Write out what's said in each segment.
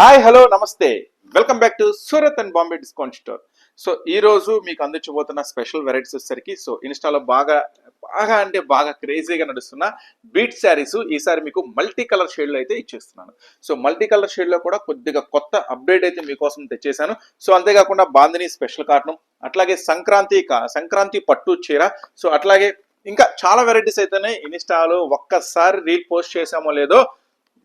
Hi hello నమస్తే. Welcome back to Surat and Bombay discount store so ఈ రోజు మీకు అందించబోతున్న స్పెషల్ వెరైటీస్ వచ్చేసరికి సో ఇన్స్టాలో బాగా బాగా అంటే బాగా క్రేజీగా నడుస్తున్న బీట్ శారీస్ ఈసారి మీకు మల్టీ కలర్ షేడ్లో అయితే ఇచ్చేస్తున్నాను. సో మల్టీ కలర్ షేడ్లో కూడా కొద్దిగా కొత్త అప్డేట్ అయితే మీకోసం తెచ్చేసాను సో అంతేకాకుండా బాందిని స్పెషల్ కాటన్ అట్లాగే సంక్రాంతి కా- సంక్రాంతి పట్టు చీర సో అట్లాగే ఇంకా చాలా వెరైటీస్ అయితేనే ఇన్స్టాలో ఒక్కసారి రీల్ పోస్ట్ చేసామో లేదో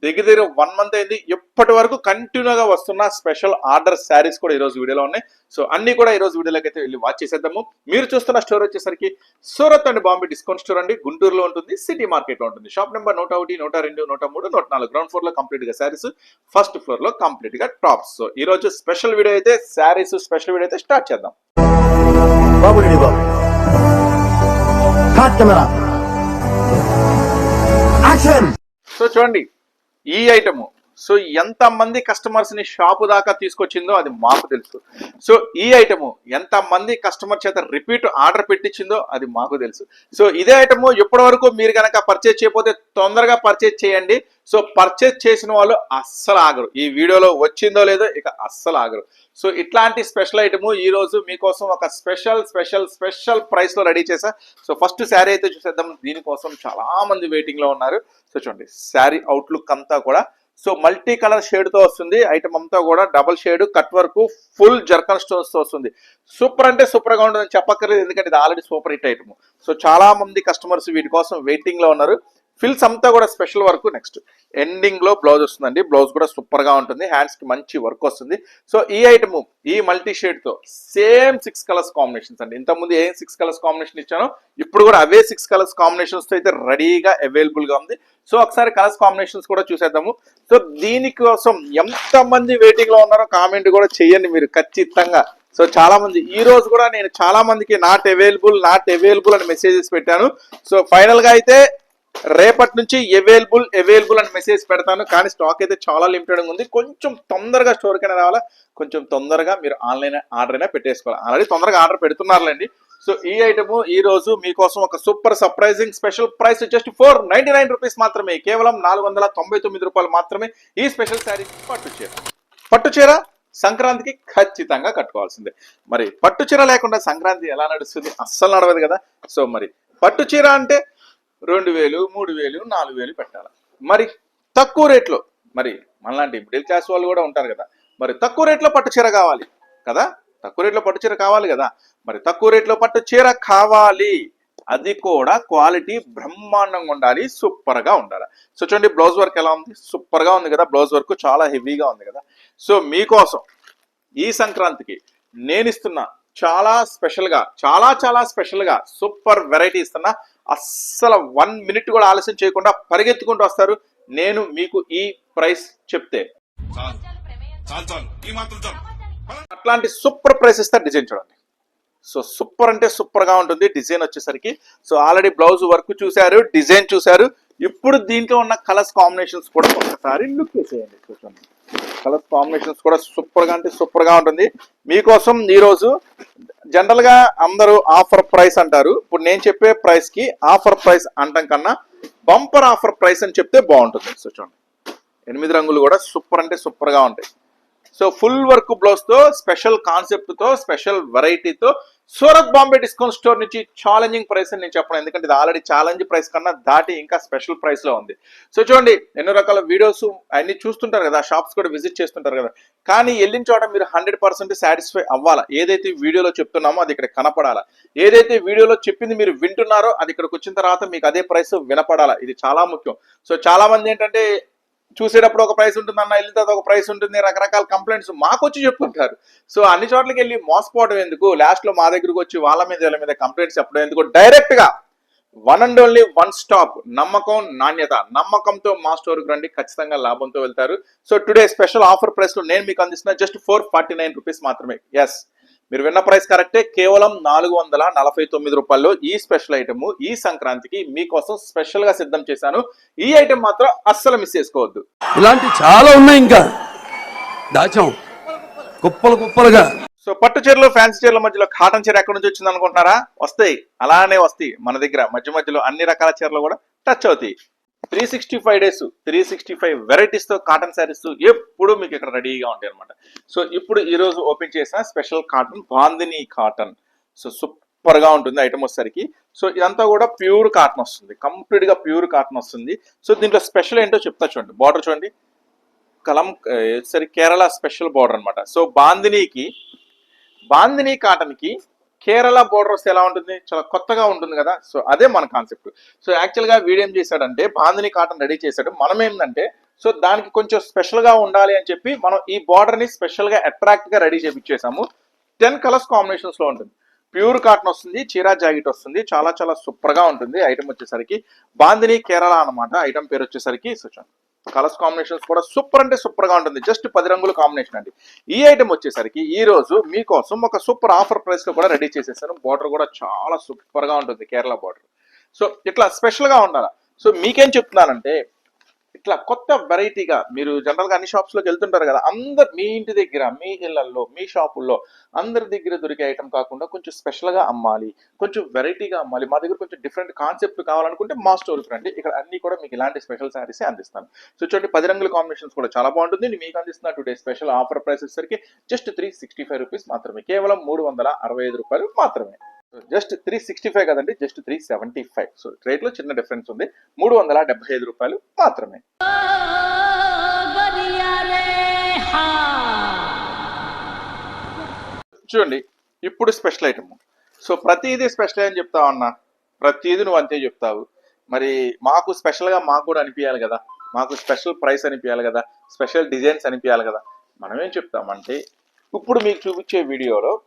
దగ్గర దగ్గర వన్ మంత్ అయింది. ఇప్పటి వరకు కంటిన్యూగా వస్తున్న స్పెషల్ ఆర్డర్ శారీస్ కూడా ఈ రోజు వీడియోలో ఉన్నాయి. సో అన్ని కూడా ఈ రోజు వీడియోలోకి అయితే వెళ్ళి వాచ్ చేసేద్దాము. మీరు చూస్తున్న స్టోర్ వచ్చేసరికి Surat and Bombay discount store అండి. గుంటూరులో ఉంటుంది సిటీ మార్కెట్లో ఉంటుంది. షాప్ నెంబర్ నూట ఒకటి నూట రెండు నూట మూడు నూట నాలుగు. గ్రౌండ్ ఫ్లోర్లో కంప్లీట్గా శారీస్ ఫస్ట్ ఫ్లోర్లో కంప్లీట్గా టాప్స్ సో ఈ రోజు స్పెషల్ వీడియో అయితే శారీస్ స్పెషల్ వీడియో అయితే స్టార్ట్ చేద్దాం. బాబు కెమెరా యాక్షన్ సో చూడండి ఈ ఐటము సో ఎంత మంది షాపు దాకా తీసుకొచ్చిందో అది మాకు తెలుసు. సో ఈ ఐటము ఎంత మంది కస్టమర్ చేత రిపీట్ ఆర్డర్ పెట్టించిందో అది మాకు తెలుసు. సో ఇదే ఐటమ్ ఇప్పటి వరకు మీరు కనుక పర్చేజ్ చేయకపోతే తొందరగా పర్చేజ్ చేయండి. సో పర్చేజ్ చేసిన వాళ్ళు అస్సలు ఆగరు. ఈ వీడియోలో వచ్చిందో లేదో ఇక అస్సలు ఆగరు. సో ఇట్లాంటి స్పెషల్ ఐటమ్ ఈ రోజు మీకోసం ఒక స్పెషల్ స్పెషల్ స్పెషల్ ప్రైస్లో రెడీ చేసా సో ఫస్ట్ శారీ అయితే చూసేద్దాం. దీనికోసం చాలా మంది వెయిటింగ్లో ఉన్నారు. సో చూడండి శారీ అవుట్లుక్ అంతా కూడా సో మల్టీ కలర్ షేడ్తో వస్తుంది. ఐటమ్ అంతా కూడా double shade cut work full zircon స్టోన్స్తో వస్తుంది. సూపర్ అంటే సూపర్గా ఉంటుందని చెప్పక్కర్లేదు. ఎందుకంటే ఇది already super hit item so చాలా మంది కస్టమర్స్ వీటి కోసం వెయిటింగ్లో ఉన్నారు. ఫిల్స్ అంతా కూడా స్పెషల్ వర్క్ నెక్స్ట్ ఎండింగ్లో బ్లౌజ్ వస్తుందండి. బ్లౌజ్ కూడా సూపర్గా ఉంటుంది. హ్యాండ్స్కి మంచి వర్క్ వస్తుంది. సో ఈ ఐటమ్ ఈ మల్టీ షేడ్తో సేమ్ సిక్స్ కలర్స్ కాంబినేషన్స్ అండి. ఇంతకుముందు ఏం సిక్స్ కలర్స్ కాంబినేషన్ ఇచ్చానో ఇప్పుడు కూడా అవే సిక్స్ కలర్స్ కాంబినేషన్స్తో అయితే రెడీగా అవైలబుల్గా ఉంది. సో ఒకసారి కలర్స్ కాంబినేషన్స్ కూడా చూసేద్దాము. సో దీనికోసం ఎంతమంది వెయిటింగ్లో ఉన్నారో కామెంట్ కూడా చేయండి మీరు ఖచ్చితంగా. సో చాలా మంది ఈ రోజు కూడా నేను చాలా మందికి నాట్ అవైలబుల్ నాట్ అవైలబుల్ అని మెసేజెస్ పెట్టాను. సో ఫైనల్గా అయితే రేపటి నుంచి అవైలబుల్ అవైలబుల్ అని మెసేజ్ పెడతాను. కానీ స్టాక్ అయితే చాలా లిమిటెడ్ ఉంది. కొంచెం తొందరగా స్టోర్ కైనా రావాలా? కొంచెం తొందరగా మీరు ఆన్లైన్ ఆర్డర్ అయినా పెట్టేసుకోవాలి. ఆల్రెడీ తొందరగా ఆర్డర్ పెడుతున్నారులేండి. సో ఈ ఐటమ్ ఈ రోజు మీకోసం ఒక super surprising special price just four ninety nine rupees మాత్రమే. కేవలం నాలుగు వందల తొంభై తొమ్మిది రూపాయలు మాత్రమే ఈ స్పెషల్ శారీ పట్టు చీర. పట్టు చీర సంక్రాంతికి ఖచ్చితంగా కట్టుకోవాల్సిందే. మరి పట్టు చీర లేకుండా సంక్రాంతి ఎలా నడుస్తుంది? అస్సలు నడవదు కదా. సో మరి పట్టు చీర అంటే రెండు వేలు మూడు వేలు నాలుగు వేలు పెట్టాలి? మరి తక్కువ రేట్లో మరి మనలాంటి మిడిల్ క్లాస్ వాళ్ళు కూడా ఉంటారు కదా మరి తక్కువ రేట్లో పట్టు చీర కావాలి కదా? తక్కువ రేట్లో పట్టు చీర కావాలి కదా? మరి తక్కువ రేట్లో పట్టు చీర కావాలి. అది కూడా క్వాలిటీ బ్రహ్మాండంగా ఉండాలి సూపర్గా ఉండాలి. సో చూడండి బ్లౌజ్ వర్క్ ఎలా ఉంది? సూపర్గా ఉంది కదా బ్లౌజ్ వర్క్ చాలా హెవీగా ఉంది కదా. సో మీకోసం ఈ సంక్రాంతికి నేను ఇస్తున్న చాలా స్పెషల్గా చాలా చాలా స్పెషల్గా సూపర్ వెరైటీ ఇస్తున్నా అస్సలు వన్ మినిట్ కూడా ఆలస్యం చేయకుండా పరిగెత్తుకుంటూ వస్తారు. నేను మీకు ఈ ప్రైస్ చెప్తే. అట్లాంటి సూపర్ ప్రైస్ ఇస్తారు డిజైన్ చూడండి. సో సూపర్ అంటే సూపర్గా ఉంటుంది. డిజైన్ వచ్చేసరికి సో ఆల్రెడీ బ్లౌజ్ వర్క్ చూశారు డిజైన్ చూశారు. ఇప్పుడు దీంట్లో ఉన్న కలర్స్ కాంబినేషన్స్ కూడా ఒకసారి లుక్ చేసేయండి. చూడండి. కలర్ కాంబినేషన్స్ కూడా సూపర్గా అంటే సూపర్గా ఉంటుంది. మీకోసం ఈరోజు జనరల్గా జనరల్గా అందరూ ఆఫర్ ప్రైస్ అంటారు. ఇప్పుడు నేను చెప్పే ప్రైస్కి ఆఫర్ ప్రైస్ అంటాం కన్నా బంపర్ ఆఫర్ ప్రైస్ అని చెప్తే బాగుంటుంది. సో చూడండి. ఎనిమిది రంగులు కూడా సూపర్ అంటే సూపర్గా ఉంటాయి. సో ఫుల్ వర్క్ బ్లౌజ్తో స్పెషల్ కాన్సెప్ట్తో స్పెషల్ వెరైటీతో సూరత్ బాంబే డిస్కౌంట్ స్టోర్ నుంచి ఛాలెంజింగ్ ప్రైస్ అని నేను చెప్పను. ఎందుకంటే ఇది ఆల్రెడీ ఛాలెంజ్ ప్రైస్ కన్నా దాటి ఇంకా స్పెషల్ ప్రైస్లో ఉంది. సో చూడండి ఎన్నో రకాల వీడియోస్ అన్ని చూస్తుంటారు కదా షాప్స్ కూడా విజిట్ చేస్తుంటారు కదా. కానీ వెళ్ళిన చోట మీరు హండ్రెడ్ పర్సెంట్ సాటిస్ఫై అవ్వాలా? ఏదైతే వీడియోలో చెప్తున్నామో అది ఇక్కడ కనపడాలా? ఏదైతే వీడియోలో చెప్పింది మీరు వింటున్నారో అది ఇక్కడికి వచ్చిన తర్వాత మీకు అదే ప్రైస్ వినపడాలా? ఇది చాలా ముఖ్యం. సో చాలా మంది ఏంటంటే చూసేటప్పుడు ఒక ప్రైస్ ఉంటుంది అన్న వెళ్ళిన తర్వాత ఒక ప్రైస్ ఉంటుంది రకరకాల కంప్లైంట్స్ మాకు వచ్చి చెప్పుకుంటారు సో అన్ని చోట్లకి వెళ్ళి మోసపోవడం ఎందుకు? లాస్ట్లో మా దగ్గరకు వచ్చి వాళ్ళ మీద వీళ్ళ మీద కంప్లైంట్స్ చెప్పడం ఎందుకు? డైరెక్ట్గా one and only one stop నమ్మకం నాణ్యత. నమ్మకంతో మా స్టోర్కి రండి ఖచ్చితంగా లాభంతో వెళ్తారు. సో టుడే స్పెషల్ ఆఫర్ ప్రైస్లో నేను మీకు అందిస్తున్న just four forty nine rupees మాత్రమే. ఎస్ మీరు విన్న ప్రైస్ కరెక్టే. కేవలం నాలుగు వందల నలభై తొమ్మిది రూపాయల్లో ఈ స్పెషల్ ఐటమ్ ఈ సంక్రాంతికి మీకోసం స్పెషల్గా సిద్ధం చేశాను. ఈ ఐటమ్ మాత్రం అస్సలు మిస్ చేసుకోవద్దు. ఇలాంటి చాలా ఉన్నాయి ఇంకా. దాచాం. కుప్పలు కుప్పలుగా. సో పట్టు చీరలు ఫ్యాన్సీ చీరల మధ్యలో కాటన్ చీర ఎక్కడి నుంచి వచ్చింది అనుకుంటున్నారా? వస్తాయి. అలానే వస్తాయి. మన దగ్గర మధ్య మధ్యలో అన్ని రకాల చీరలు కూడా టచ్ అవుతాయి. Three sixty five days three sixty five వెరైటీస్తో cotton saris ఎప్పుడు మీకు ఇక్కడ రెడీగా ఉంటాయి అనమాట సో ఇప్పుడు ఈరోజు ఓపెన్ చేసిన special cotton bandhani cotton so సూపర్గా ఉంటుంది ఐటమ్ వచ్చేసరికి. సో ఇదంతా కూడా ప్యూర్ కాటన్ వస్తుంది. కంప్లీట్గా ప్యూర్ కాటన్ వస్తుంది. సో దీంట్లో స్పెషల్ ఏంటో చెప్తా చూడండి. బార్డర్ చూడండి. కలం సరే కేరళ స్పెషల్ బార్డర్ అనమాట సో బాందినీకి బాందినీ కాటన్కి కేరళ బోర్డర్ వస్తే ఎలా ఉంటుంది? చాలా కొత్తగా ఉంటుంది కదా. సో అదే మన కాన్సెప్ట్ సో యాక్చువల్గా గా ఏం చేశాడంటే బాందిని కాటన్ రెడీ చేశాడు. మనం ఏంటంటే సో దానికి కొంచెం స్పెషల్గా ఉండాలి అని చెప్పి మనం ఈ బోర్డర్ని స్పెషల్గా అట్రాక్ట్గా రెడీ చేపించేసాము టెన్ కలర్స్ కాంబినేషన్స్లో ఉంటుంది. ప్యూర్ కాటన్ వస్తుంది చీరా జాకెట్ వస్తుంది చాలా చాలా సూపర్గా ఉంటుంది. ఐటమ్ వచ్చేసరికి బాందిని కేరళ అన్నమాట. ఐటమ్ పేరు వచ్చేసరికి సో కలర్స్ కాంబినేషన్స్ కూడా సూపర్ అంటే సూపర్గా ఉంటుంది. జస్ట్ పది రంగుల కాంబినేషన్ అండి. ఈ ఐటమ్ వచ్చేసరికి ఈ రోజు మీకోసం ఒక సూపర్ ఆఫర్ ప్రైస్లో కూడా రెడీ చేసేసాను. బార్డర్ కూడా చాలా సూపర్గా ఉంటుంది కేరళ బార్డర్ సో ఇట్లా స్పెషల్గా ఉండాలి? సో మీకేం చెప్తున్నానంటే ఇట్లా కొత్త వెరైటీగా మీరు జనరల్గా అన్ని షాప్స్లోకి వెళ్తుంటారు కదా అందరు మీ ఇంటి దగ్గర మీ ఇళ్ళల్లో మీ షాపుల్లో అందరి దగ్గర దొరికే ఐటమ్ కాకుండా కొంచెం స్పెషల్గా అమ్మాలి కొంచెం వెరైటీగా అమ్మాలి. మా దగ్గర కొంచెం డిఫరెంట్ కాన్సెప్ట్ కావాలనుకుంటే మా స్టోర్కి రండి. ఇక్కడ అన్ని కూడా మీకు ఇలాంటి స్పెషల్ శారీస్ అందిస్తాను. సో చూడండి పది రంగుల కాంబినేషన్స్ కూడా చాలా బాగుంటుంది. నేను మీకు అందిస్తున్న టుడే స్పెషల్ ఆఫర్ ప్రైస్ వచ్చేసరికి just three sixty five rupees మాత్రమే. కేవలం మూడు వందల అరవై ఐదు రూపాయలు మాత్రమే. జస్ట్ త్రీ సిక్స్టీ ఫైవ్ కదండి just three seventy five so రేట్లో చిన్న డిఫరెన్స్ ఉంది. మూడు వందల డెబ్బై ఐదు రూపాయలు మాత్రమే. చూడండి ఇప్పుడు స్పెషల్ ఐటమ్ సో ప్రతిదీ స్పెషల్ అని చెప్తావు అన్న? ప్రతిదీ నువ్వు అంతే చెప్తావు. మరి మాకు స్పెషల్గా మాకు కూడా అనిపించాలి కదా. మాకు స్పెషల్ ప్రైస్ అనిపించాలి కదా. స్పెషల్ డిజైన్స్ అనిపించాలి కదా. మనం ఏం చెప్తామంటే ఇప్పుడు మీకు చూపించే వీడియోలో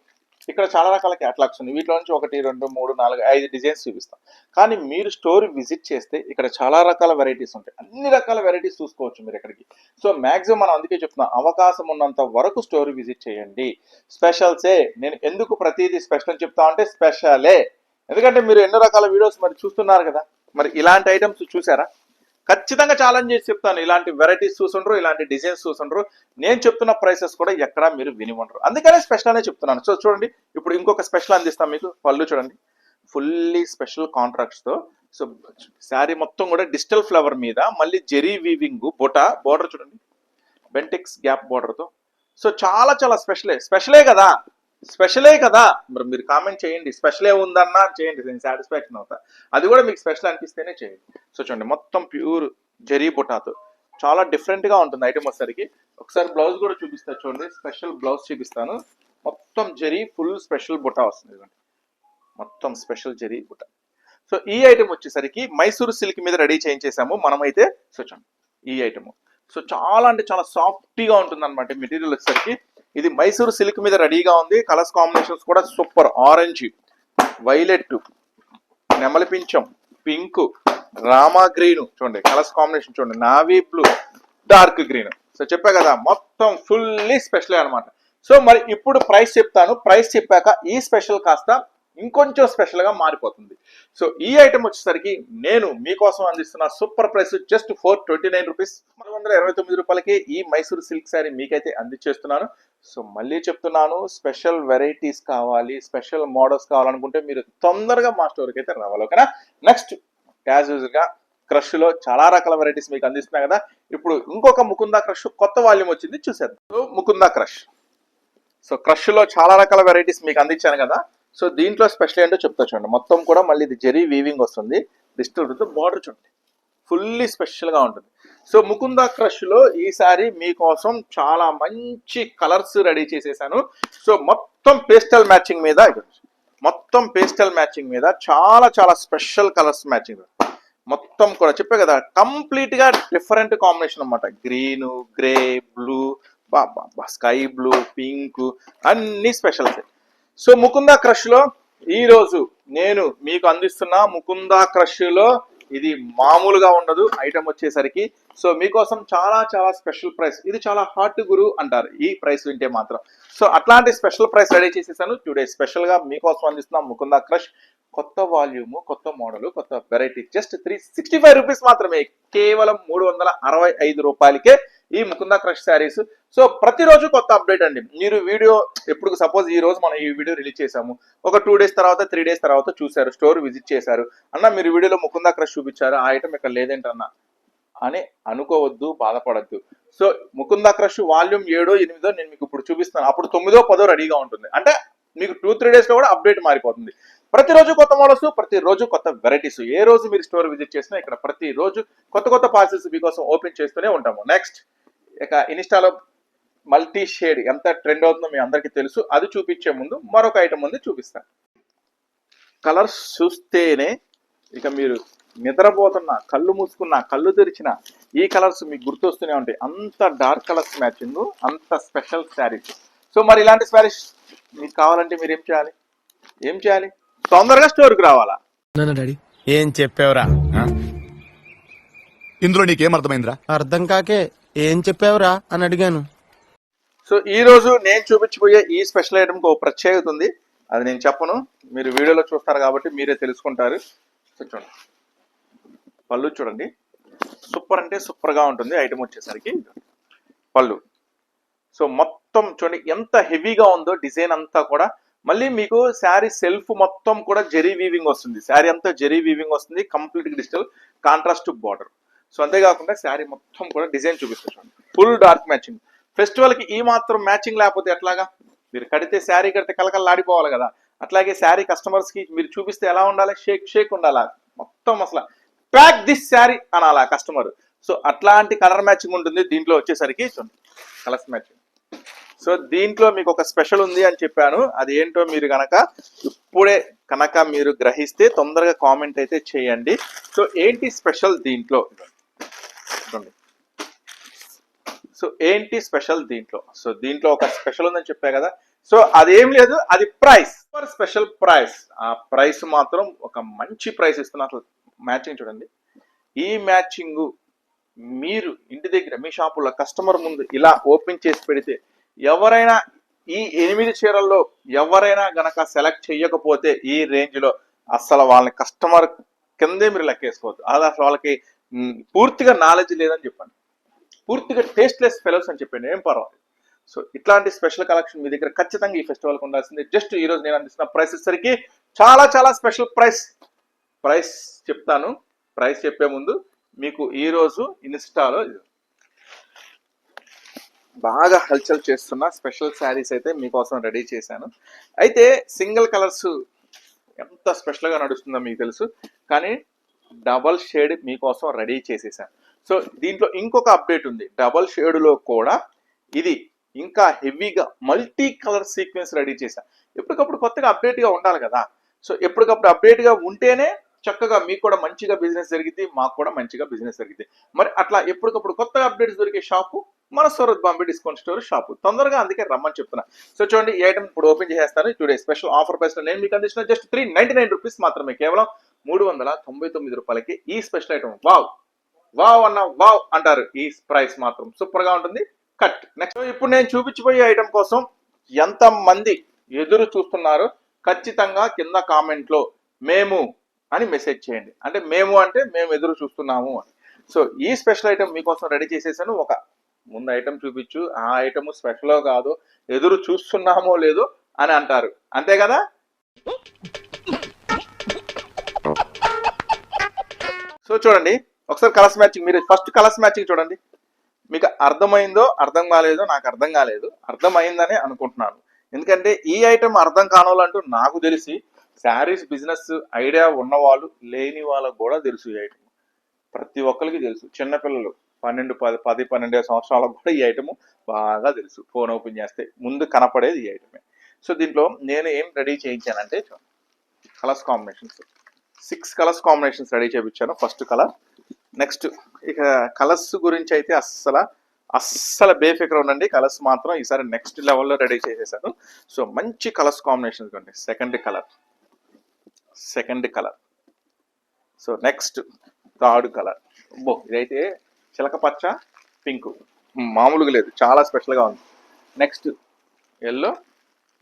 ఇక్కడ చాలా రకాల క్యాటలాగ్స్ ఉన్నాయి. వీటిలో నుంచి ఒకటి రెండు మూడు నాలుగు ఐదు డిజైన్స్ చూపిస్తాం. కానీ మీరు స్టోర్ విజిట్ చేస్తే ఇక్కడ చాలా రకాల వెరైటీస్ ఉంటాయి. అన్ని రకాల వెరైటీస్ చూసుకోవచ్చు మీరు ఇక్కడికి. సో మ్యాక్సిమం మనం అందుకే చెప్తున్నాం. అవకాశం ఉన్నంత వరకు స్టోర్ విజిట్ చేయండి. స్పెషల్సే నేను ఎందుకు ప్రతిదీ స్పెషల్ అని చెప్తా అంటే స్పెషలే ఎందుకంటే మీరు ఎన్నో రకాల వీడియోస్ మరి చూస్తున్నారు కదా. మరి ఇలాంటి ఐటమ్స్ చూసారా? ఖచ్చితంగా ఛాలెంజ్ చేసి చెప్తాను. ఇలాంటి వెరైటీస్ చూసుండ్రు ఇలాంటి డిజైన్స్ చూసుండ్రు. నేను చెప్తున్న ప్రైసెస్ కూడా ఎక్కడా మీరు విని ఉండరు. అందుకనే స్పెషల్ అనే చెప్తున్నాను. సో చూడండి ఇప్పుడు ఇంకొక స్పెషల్ అందిస్తాం మీకు. పళ్ళు చూడండి. ఫుల్లీ స్పెషల్ కాంట్రాక్ట్స్తో సో శారీ మొత్తం కూడా డిజిటల్ ఫ్లవర్ మీద మళ్ళీ జెరీ వీవింగ్ బొటా బోర్డర్ చూడండి. బెంటెక్స్ గ్యాప్ బార్డర్తో సో చాలా చాలా స్పెషలే స్పెషలే కదా! స్పెషలే కదా. మరి మీరు కామెంట్ చేయండి. స్పెషలే ఉందన్నా చేయండి. నేను సాటిస్ఫాక్షన్ అవుతా. అది కూడా మీకు స్పెషల్ అనిపిస్తేనే చేయండి. సో చూడండి మొత్తం ప్యూర్ జరీ బుటాతో. చాలా డిఫరెంట్గా ఉంటుంది ఐటమ్ వచ్చేసరికి. ఒకసారి బ్లౌజ్ కూడా చూపిస్తా చూడండి. స్పెషల్ బ్లౌజ్ చూపిస్తాను. మొత్తం జరీ ఫుల్ స్పెషల్ బుటా వస్తుంది మొత్తం స్పెషల్ జరీ బుటా. సో ఈ ఐటమ్ వచ్చేసరికి మైసూర్ సిల్క్ మీద రెడీ చేయించేసాము మనమైతే. సో చూడండి ఈ ఐటమ్ సో చాలా అంటే చాలా సాఫ్టీగా ఉంటుంది అనమాట మెటీరియల్ వచ్చేసరికి. ఇది మైసూర్ సిల్క్ మీద రెడీగా ఉంది. కలర్స్ కాంబినేషన్స్ కూడా సూపర్. ఆరెంజ్ వైలెట్ నెమలి పింఛం పింక్ రామా గ్రీన్. చూడండి కలర్స్ కాంబినేషన్ చూడండి. Navy blue dark green. So చెప్పా కదా మొత్తం ఫుల్లీ స్పెషల్ అనమాట సో మరి ఇప్పుడు ప్రైస్ చెప్తాను. ప్రైస్ చెప్పాక ఈ స్పెషల్ కాస్త ఇంకొంచెం స్పెషల్గా మారిపోతుంది. సో ఈ ఐటమ్ వచ్చేసరికి నేను మీకోసం అందిస్తున్న super price just four twenty nine rupees మూడు వందల ఇరవై తొమ్మిది రూపాయలకి ఈ మైసూర్ సిల్క్ శారీ మీకైతే అందించేస్తున్నాను. సో మళ్ళీ చెప్తున్నాను స్పెషల్ వెరైటీస్ కావాలి స్పెషల్ మోడల్స్ కావాలనుకుంటే మీరు తొందరగా మా స్టోర్కి అయితే రావాలి ఓకేనా? నెక్స్ట్ యాజ్ యూజువల్గా క్రష్లో చాలా రకాల వెరైటీస్ మీకు అందిస్తున్నా కదా? ఇప్పుడు ఇంకొక ముకుందా క్రష్ కొత్త వాల్యూమ్ వచ్చింది చూసేద్దాం. So Mukunda crush. సో క్రష్లో చాలా రకాల వెరైటీస్ మీకు అందించాను కదా? సో దీంట్లో స్పెషల్ ఏంటో చెప్తా చూడండి. మొత్తం కూడా మళ్ళీ ఇది జెరీ వీవింగ్ వస్తుంది. డిజిటల్ బార్డర్ చూడండి. ఫుల్లీ స్పెషల్గా ఉంటుంది. సో ముకుందా క్రష్లో ఈసారి మీకోసం చాలా మంచి కలర్స్ రెడీ చేసేసాను. సో మొత్తం పేస్టల్ మ్యాచింగ్ మీద మొత్తం పేస్టల్ మ్యాచింగ్ మీద చాలా చాలా స్పెషల్ కలర్స్ మ్యాచింగ్. మొత్తం కూడా చెప్పే కదా కంప్లీట్గా డిఫరెంట్ కాంబినేషన్ అనమాట green grey blue sky blue pink అన్ని స్పెషల్స్. సో ముకుందా క్రష్లో ఈరోజు నేను మీకు అందిస్తున్న ముకుందా క్రష్లో ఇది మామూలుగా ఉండదు ఐటమ్ వచ్చేసరికి. సో మీకోసం చాలా చాలా స్పెషల్ ప్రైస్ ఇది చాలా హాట్ గురు అంటారు. ఈ ప్రైస్ వింటే మాత్రం. సో అట్లాంటి స్పెషల్ ప్రైస్ రెడీ చేసేసాను. టుడే స్పెషల్గా మీకోసం అందిస్తున్నాం ముకుందా క్రష్. కొత్త వాల్యూమ్ కొత్త మోడల్ కొత్త variety just three sixty five rupees మాత్రమే. కేవలం మూడు వందల అరవై ఐదు రూపాయలకే ఈ ముకుంద క్రష్ శారీస్. సో ప్రతిరోజు కొత్త అప్డేట్ అండి. మీరు వీడియో ఎప్పుడు సపోజ్ ఈ రోజు మనం ఈ వీడియో రిలీజ్ చేసాము ఒక టూ డేస్ తర్వాత త్రీ డేస్ తర్వాత చూశారు స్టోర్ విజిట్ చేశారు. అన్న మీరు వీడియోలో ముకుంద క్రష్ చూపించారు ఆ ఐటమ్ ఇక్కడ లేదేంటన్న? అని అనుకోవద్దు బాధపడద్దు. సో ముకుంద క్రష్ వాల్యూమ్ ఏడో ఎనిమిదో నేను మీకు ఇప్పుడు చూపిస్తాను అప్పుడు తొమ్మిదో పదో రెడీగా ఉంటుంది. అంటే మీకు టూ త్రీ డేస్లో కూడా అప్డేట్ మారిపోతుంది. ప్రతిరోజు కొత్త మోడల్స్ ప్రతిరోజు కొత్త వెరైటీస్. ఏ రోజు మీరు స్టోర్ విజిట్ చేసినా ఇక్కడ ప్రతిరోజు కొత్త కొత్త పార్సల్స్ మీకోసం ఓపెన్ చేస్తూనే ఉంటాము. నెక్స్ట్. ఇక ఇన్స్టాలో మల్టీ షేడ్ ఎంత ట్రెండ్ అవుతుందో మీ అందరికీ తెలుసు. అది చూపించే ముందు మరొక ఐటమ్ ఉంది చూపిస్తాను. కలర్స్ చూస్తేనే ఇక మీరు నిద్రపోతున్న కళ్ళు మూసుకున్న కళ్ళు తెరిచిన ఈ కలర్స్ మీకు గుర్తొస్తూనే ఉంటాయి. అంత డార్క్ కలర్స్ మ్యాచింగ్ అంత స్పెషల్ శారీస్ సో మరి ఇలాంటి శారీస్ మీకు కావాలంటే మీరు ఏం చేయాలి? ఏం చేయాలి? తొందరగా స్టోర్కి రావాలా? డాడీ. ఏం చెప్పావురా ఇందులో నీకేం అర్థమైందిరా? అర్థం కాకే ఏం చెప్పావురా అని అడిగాను. సో ఈ రోజు నేను చూపించబోయే ఈ స్పెషల్ ఐటమ్కి ఒక ప్రత్యేకత ఉంది. అది నేను చెప్పను. మీరు వీడియోలో చూస్తారు కాబట్టి మీరే తెలుసుకుంటారు. సో చూడండి. పళ్ళు చూడండి. సూపర్ అంటే సూపర్గా ఉంటుంది. ఐటమ్ వచ్చేసరికి పళ్ళు. సో మొత్తం చూడండి ఎంత హెవీగా ఉందో డిజైన్ అంతా కూడా. మళ్ళీ మీకు శారీ సెల్ఫ్ మొత్తం కూడా జెరీ వీవింగ్ వస్తుంది. శారీ అంతా జెరీ వీవింగ్ వస్తుంది. Complete digital contrast border. So అంతేకాకుండా శారీ మొత్తం కూడా డిజైన్ చూపిస్తుంది ఫుల్ డార్క్ మ్యాచింగ్ ఫెస్టివల్కి ఈ మాత్రం మ్యాచింగ్ లేకపోతే ఎట్లాగా? మీరు కడితే శారీ కడితే కలకల్లాడిపోవాలి కదా. అట్లాగే శారీ కస్టమర్స్కి మీరు చూపిస్తే ఎలా ఉండాలి? షేక్ షేక్ ఉండాలా? మొత్తం అసలు ప్యాక్ దిస్ శారీ అనాలా కస్టమర్ సో అట్లాంటి కలర్ మ్యాచింగ్ ఉంటుంది దీంట్లో వచ్చేసరికి. కలర్స్ మ్యాచింగ్ సో దీంట్లో మీకు ఒక స్పెషల్ ఉంది అని చెప్పాను. అది ఏంటో మీరు కనుక ఇప్పుడే కనుక మీరు గ్రహిస్తే తొందరగా కామెంట్ అయితే చేయండి. సో ఏంటి స్పెషల్ దీంట్లో? చూడండి సో ఏంటి స్పెషల్ దీంట్లో? సో దీంట్లో ఒక స్పెషల్ ఉందని చెప్పా కదా. సో అదేం లేదు అది ప్రైస్. Super special price. ఆ ప్రైస్ మాత్రం ఒక మంచి ప్రైస్ ఇస్తున్నా అసలు మ్యాచింగ్ చూడండి. ఈ మ్యాచింగ్ మీరు ఇంటి దగ్గర మీ షాపులో కస్టమర్ ముందు ఇలా ఓపెన్ చేసి పెడితే ఎవరైనా ఈ ఎనిమిది చీరల్లో ఎవరైనా గనక సెలెక్ట్ చేయకపోతే ఈ రేంజ్లో అసలు వాళ్ళని కస్టమర్ కిందే మీరు లెక్కేసుకోవద్దు. అది అసలు వాళ్ళకి పూర్తిగా నాలెడ్జ్ లేదని చెప్పండి. పూర్తిగా టేస్ట్లెస్ ఫెలోస్ అని చెప్పండి. ఏం పర్వాలేదు. సో ఇట్లాంటి స్పెషల్ కలెక్షన్ మీ దగ్గర ఖచ్చితంగా ఈ ఫెస్టివల్కి ఉండాల్సింది. జస్ట్ ఈ రోజు నేను అందిస్తున్న ప్రైస్ వచ్చేసరికి చాలా చాలా స్పెషల్ ప్రైస్ ప్రైస్ చెప్తాను. ప్రైస్ చెప్పే ముందు మీకు ఈ రోజు ఇన్స్టాలో బాగా హల్చల్ చేస్తున్న స్పెషల్ శారీస్ అయితే మీకోసం రెడీ చేశాను. అయితే సింగిల్ కలర్స్ ఎంత స్పెషల్గా నడుస్తుందో మీకు తెలుసు. కానీ డబల్ షేడ్ మీకోసం రెడీ చేసేసాను. సో దీంట్లో ఇంకొక అప్డేట్ ఉంది. డబల్ షేడ్లో కూడా ఇది ఇంకా హెవీగా మల్టీ కలర్ సీక్వెన్స్ రెడీ చేశాను. ఎప్పటికప్పుడు కొత్తగా అప్డేట్గా ఉండాలి కదా. సో ఎప్పటికప్పుడు అప్డేట్గా ఉంటేనే చక్కగా మీకు కూడా మంచిగా బిజినెస్ జరిగింది మాకు కూడా మంచిగా బిజినెస్ జరిగింది మరి అట్లా ఎప్పటికప్పుడు కొత్తగా అప్డేట్స్ దొరికే షాపు మన Surat Bombay discount store shop. తొందరగా అందుకే రమ్మని చెప్తున్నా. సో చూడండి ఈ ఐటమ్ ఇప్పుడు ఓపెన్ చేసేస్తాను. టుడే స్పెషల్ ఆఫర్ ప్రైస్ నేను మీకు అందించిన just three ninety nine rupees మాత్రమే కేవలం మూడు వందల తొంభై తొమ్మిది రూపాయలకి ఈ స్పెషల్ ఐటమ్. వావ్. వావ్ అన్న వావ్ అంటారు. ఈ ప్రైస్ మాత్రం సూపర్గా ఉంటుంది. కట్. నెక్స్ట్. ఇప్పుడు నేను చూపించబోయే ఐటమ్ కోసం ఎంత మంది ఎదురు చూస్తున్నారు ఖచ్చితంగా కింద కామెంట్లో మేము అని మెసేజ్ చేయండి. అంటే మేము అంటే మేము ఎదురు చూస్తున్నాము అని. సో ఈ స్పెషల్ ఐటమ్ మీకోసం రెడీ చేసేసాను. ఒక ముందు ఐటమ్ చూపించు. ఆ ఐటమ్ స్పెషల్ కాదు. ఎదురు చూస్తున్నామో లేదో అని అంటారు. అంతే కదా? సో చూడండి ఒకసారి కలర్స్ మ్యాచింగ్ మీరు ఫస్ట్ కలర్స్ మ్యాచింగ్ చూడండి. మీకు అర్థమైందో అర్థం కాలేదో నాకు అర్థం కాలేదు. అర్థమైందని అనుకుంటున్నాను. ఎందుకంటే ఈ ఐటమ్ అర్థం కానోళ్ళంటూ నాకు తెలిసి శారీస్ బిజినెస్ ఐడియా ఉన్నవాళ్ళు లేని వాళ్ళకు కూడా తెలుసు ఈ ఐటమ్ ప్రతి ఒక్కరికి తెలుసు. చిన్నపిల్లలు పన్నెండు పది పది పన్నెండు సంవత్సరాలకు కూడా ఈ ఐటమ్ బాగా తెలుసు. ఫోన్ ఓపెన్ చేస్తే ముందు కనపడేది ఈ ఐటమే సో దీంట్లో నేను ఏం ready చేయించానంటే colours combinations six colours combinations ready చేయించాను ఫస్ట్ కలర్. నెక్స్ట్ ఇక కలర్స్ గురించి అయితే అస్సలు అస్సలు బేఫికర్ ఉండండి. కలర్స్ మాత్రం ఈసారి నెక్స్ట్ లెవెల్లో రెడీ చేసేసాను. సో మంచి కలర్స్ కాంబినేషన్స్ ఉండి second colour. Second colour. So next third colour. బో ఇదైతే చిలక పచ్చ పింక్. మామూలుగా లేదు. చాలా స్పెషల్గా ఉంది. Next yellow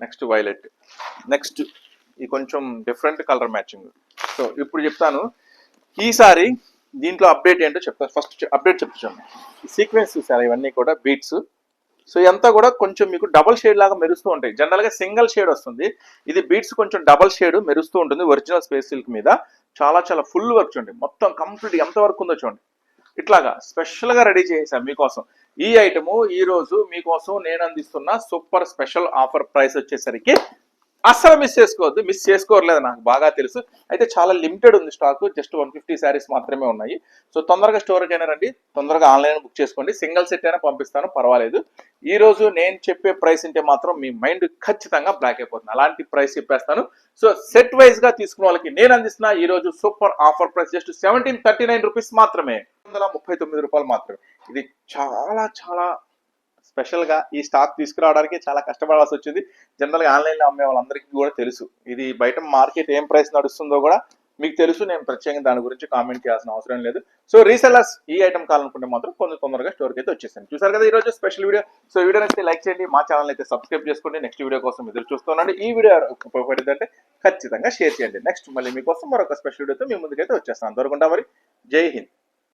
next violet. Next ఇది కొంచెం డిఫరెంట్ కలర్ మ్యాచింగ్. సో ఇప్పుడు చెప్తాను. ఈసారి దీంట్లో అప్డేట్ ఏంటో చెప్తాను ఫస్ట్ అప్డేట్ చెప్తాను సీక్వెన్స్ చూసారు? ఇవన్నీ కూడా బీట్స్ సో ఇదంతా కూడా కొంచెం మీకు డబల్ షేడ్ లాగా మెరుస్తూ ఉంటాయి. జనరల్గా సింగిల్ షేడ్ వస్తుంది. ఇది బీట్స్ కొంచెం డబల్ షేడ్ మెరుస్తూ ఉంటుంది ఒరిజినల్ స్పేస్ సిల్క్ మీద. చాలా చాలా ఫుల్ వర్క్ చూడండి. మొత్తం కంప్లీట్ ఎంత వర్క్ ఉందో చూడండి. ఇట్లాగా స్పెషల్గా రెడీ చేసాం మీకోసం. ఈ ఐటము ఈరోజు మీకోసం నేను అందిస్తున్న సూపర్ స్పెషల్ ఆఫర్ ప్రైస్ వచ్చేసరికి అస్సలు మిస్ చేసుకోవద్దు మిస్ చేసుకోవట్లేదు నాకు బాగా తెలుసు. అయితే చాలా లిమిటెడ్ ఉంది stock just one fifty saris మాత్రమే ఉన్నాయి. సో తొందరగా స్టోర్కి అయినా రండి తొందరగా ఆన్లైన్ బుక్ చేసుకోండి. సింగిల్ సెట్ అయినా పంపిస్తాను పర్వాలేదు. ఈ రోజు నేను చెప్పే ప్రైస్ ఉంటే మాత్రం మీ మైండ్ ఖచ్చితంగా బ్లాక్ అయిపోతుంది. అలాంటి ప్రైస్ చెప్పేస్తాను. సో సెట్ వైజ్గా తీసుకున్న వాళ్ళకి నేను అందిస్తున్న ఈ రోజు super offer price just seventeen thirty nine rupees మాత్రమే వందల ముప్పై తొమ్మిది రూపాయలు మాత్రమే. ఇది చాలా చాలా స్పెషల్గా ఈ స్టాక్ తీసుకురావడానికి చాలా కష్టపడాల్సి వచ్చింది. జనరల్గా ఆన్లైన్లో అమ్మే వాళ్ళందరికీ కూడా తెలుసు. ఇది బయట మార్కెట్ ఏం ప్రైస్ నడుస్తుందో కూడా మీకు తెలుసు. నేను ప్రత్యేకంగా దాని గురించి కామెంట్ చేయాల్సిన అవసరం లేదు. సో రీసెలర్స్ ఈ ఐటమ్ కావాలనుకుంటే మాత్రం కొంచెం తొందరగా స్టోర్కి అయితే వచ్చేసాను చూసారు కదా ఈ రోజు స్పెషల్ వీడియో సో వీడియో నచ్చితే లైక్ చేయండి. మా ఛానల్ అయితే సబ్స్క్రైబ్ చేసుకోండి. నెక్స్ట్ వీడియో కోసం ఎదురు చూస్తున్నాండి ఈ వీడియో ఉపయోగపడిందంటే ఖచ్చితంగా షేర్ చేయండి. నెక్స్ట్ మళ్ళీ మీకోసం మరొక స్పెషల్ వీడియోతో మీ ముందుకైతే వచ్చేస్తాను. దొరకుండా మరి. జై హింద్.